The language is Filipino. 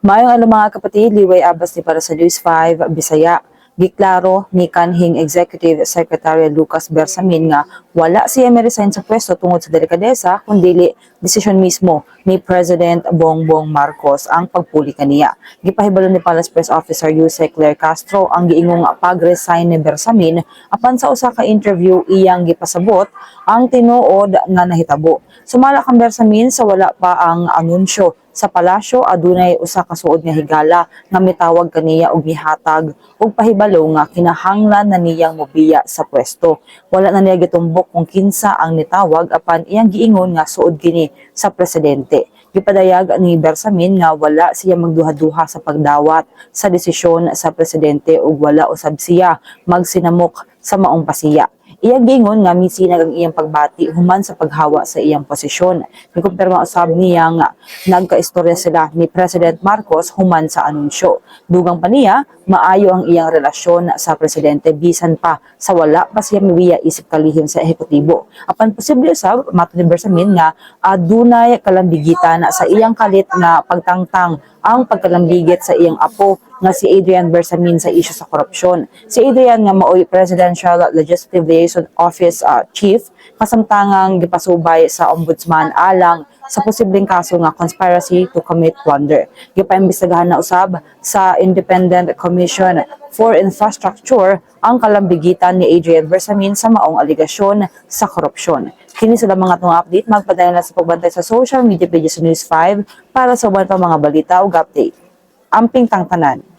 Mayong alam mga kapatid, Liway Abbas ni para sa News 5, Bisaya. Giklaro ni kanhing Executive Secretary Lucas Bersamin nga wala siya resign sa pwesto tungod sa delikadesa kundi desisyon mismo ni President Bongbong Marcos ang pagpuli kaniya. Gipahibalo ni Palace Press Officer Yuse Claire Castro ang giingong pag-resign ni Bersamin apan sa usa ka interview iyang gipasabot ang tinuod nga nahitabo. Sumala kang Bersamin sa wala pa ang anunsyo sa palasyo adunay usa ka suod nga higala nga mitawag kaniya og mihatag og pahibalo nga kinahanglan na niyang mobiya sa pwesto. Wala na niya gitumbok kung kinsa ang nitawag apan iyang giingon nga suod kini sa presidente. Gipadayag ni Bersamin nga wala siya magduha-duha sa pagdawat sa desisyon sa presidente ug wala usab siya magsinamok sa maong pasiya. Iyang gingon nga misinag ang iyang pagbati human sa paghawa sa iyang posisyon. Nikumpirma usab niya nga nagkaistorya sila ni President Marcos human sa anunsyo. Dugang pa niya, maayo ang iyang relasyon sa presidente bisan pa sa wala pa siya miwiya isip kalihim sa ehekutibo. Apan posible usab mato ni Bersamin nga adunay kalambigitan sa iyang kalit nga pagtangtang ang pagkalambigit sa iyang apo nga si Adrian Bersamin sa isyu sa korupsyon. Si Adrian nga maoy Presidential Legislative Liaison Office uh, Chief kasamtangang gipasubay sa Ombudsman alang sa posibleng kaso nga conspiracy to commit plunder. Gipaimbestigahan na usab sa Independent Commission for Infrastructure ang kalambigitan ni Adrian Bersamin sa maong aligasyon sa korupsyon. Kini sila mga itong update, magpadala na sa pagbantay sa social media pages sa News 5 para sa uban pa mga balita ug update. Amping tangtanan.